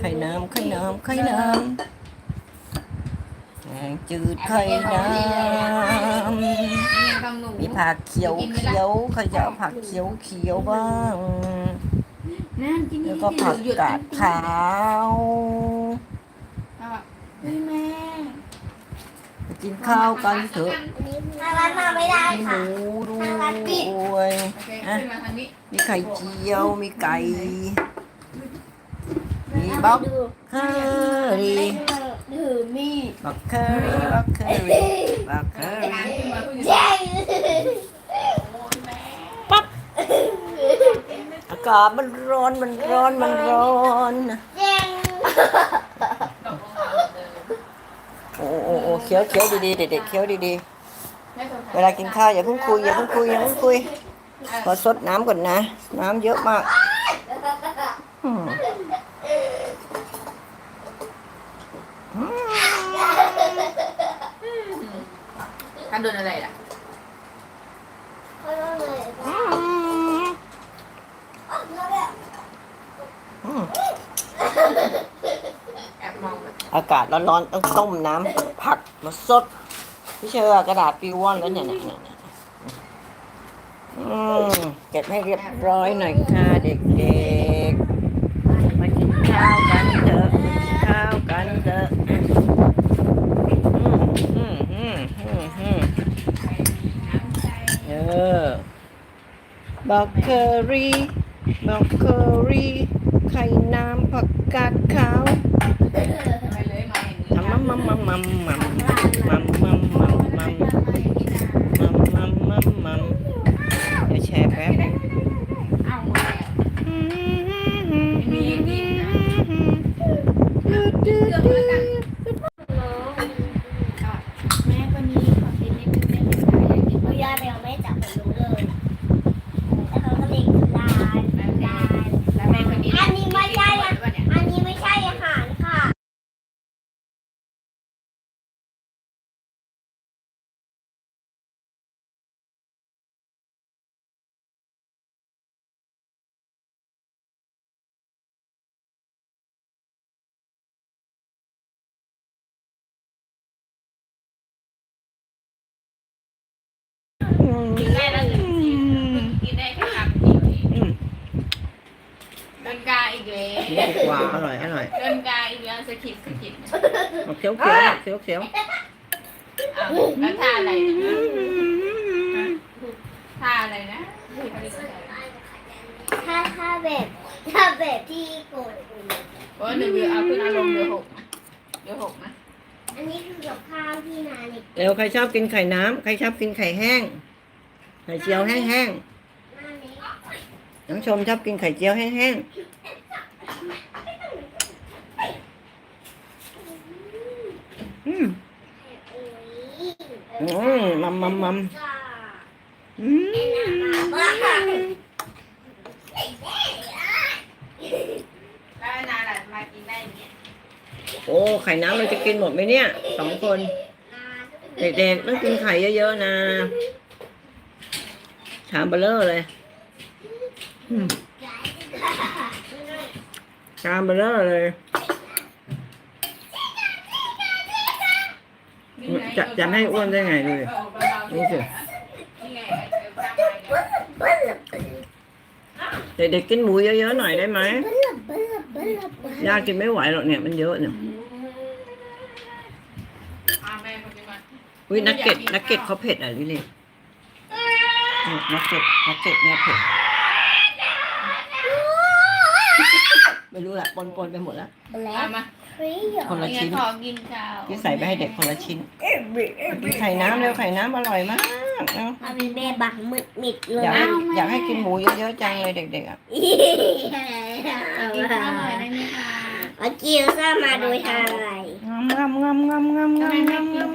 ไข่น้ำไข่น้ำไข่น้ำแกงจืดไข่น้ำกำหนูมีผักเขียวเขียวใครจะเอาผักเขียวเขียวบ้างนั่นกินแล้วก็ผักกาดขาวเฮ้ยแม่ไปกินข้าวกันเถอะน่ารักมาไม่ได้มีหค่ะมูด้วยโอเคขึ้นมาทางนี้มีไข่เจียวมีไก่มี บ๊อกเคอรี่ถือมีดบักเคอรี่บักเคอรี่บักเคอรี่ขึ้นมาขึ้นแย่งอากาศมันร้อนมันร้อนมันร้อนโอ้โอ้โอ้เคี้ยวเคี้ยวดีๆเด็กๆเคี้ยวดีๆเวลากินข้าวอย่าเพิ่งคุยอย่าเพิ่งคุยอย่าเพิ่งคุยขอซดน้ำก่อนนะ น้ำเยอะมากอืมอืม ท่าน โดนอะไรล่ะเขาเล่าเลยอืมอืมแอบมองแบบอากาศร้อนๆต้องต้มน้ำผักมาซดพี่เชอร์กระดาษปลิวว่อนแล้วเนี่ยเนี่ยเนี่ยเนี่ยอืมเก็บให้เรียบร้อยหน่อยค่ะเด็กๆ มากินข้าวกันเถอะมากินข้าวกันเถอะอืมอืมอืมอืมเออ บอกเคอรี่บอกเคอรี่ไข่น้ำผักกาดขาว กินได้แล้วหนึ่งกินกินได้แค่คำเดียวเองอืมเดินกาอีกแล้วกว่าอร่อยอร่อยเดินกาอีกแล้วสะกิดสะกิดเอาเคี้ยวเคี้ยวเคี้ยวเคี้ยวอ้าแล้วท่าอะไรนะท่าอะไรนะถ้าถ้าแบบถ้าแบบที่โกรธอุ่นโอ้ยเดี๋ยวเดี๋ยวเอาขึ้นอารมณ์เดี๋ยหกเดี๋ยหกนะอันนี้คือกับข้าวที่นาเล็กเดี๋ยวใครชอบกินไข่น้ำใครชอบกินไข่แห้ง ไข่เจียวแห้งๆน้องชมชอบกินไข่เจียวแห้งๆ อืมอืมมัมมัมมัมอืมโอ้ ไข่น้ำเราจะกินหมดไหมเนี่ยสองคน เด็กๆต้องกินไข่เยอะๆนะ ชามเบลเลอร์เลยอืมชามเบลเลอร์เลย จะจะไม่ให้อ้วนได้ไงดูดินี่สินี่ไงเออตามมาเนี่ยเด็กๆกินหมูเยอะๆหน่อยได้ไหมเบิ้ลเบิ้ลเบิ้ลเบิ้ลย่ากินไม่ไหวหรอกเนี่ยมันเยอะเนี่ยอ่าแม่คนนี้มาอุ้ยนักเก็ตนักเก็ตเขาเผ็ดอะลิลี่ นักเก็ตนักเก็ตเนี่ยเผ็ดไม่รู้ละปนๆไปหมดแล้วแล้เอามาฟรีเหรอคนละชิ้นขอกินข้าวที่ใส่ไปให้เด็กคนละชิ้นกินไข่น้ำเร็วไข่น้ำอร่อยมากเนาะเอาเป็นแม่บักมืดมิดเลยอยากให้อยากให้กินหมูเยอะๆจังเลยเด็กๆอะกินข้าวหน่อยได้ไหมคะ เมื่อกี้เราสร้างมาโดยทางอะไร งามงามงามงามงามงามงาม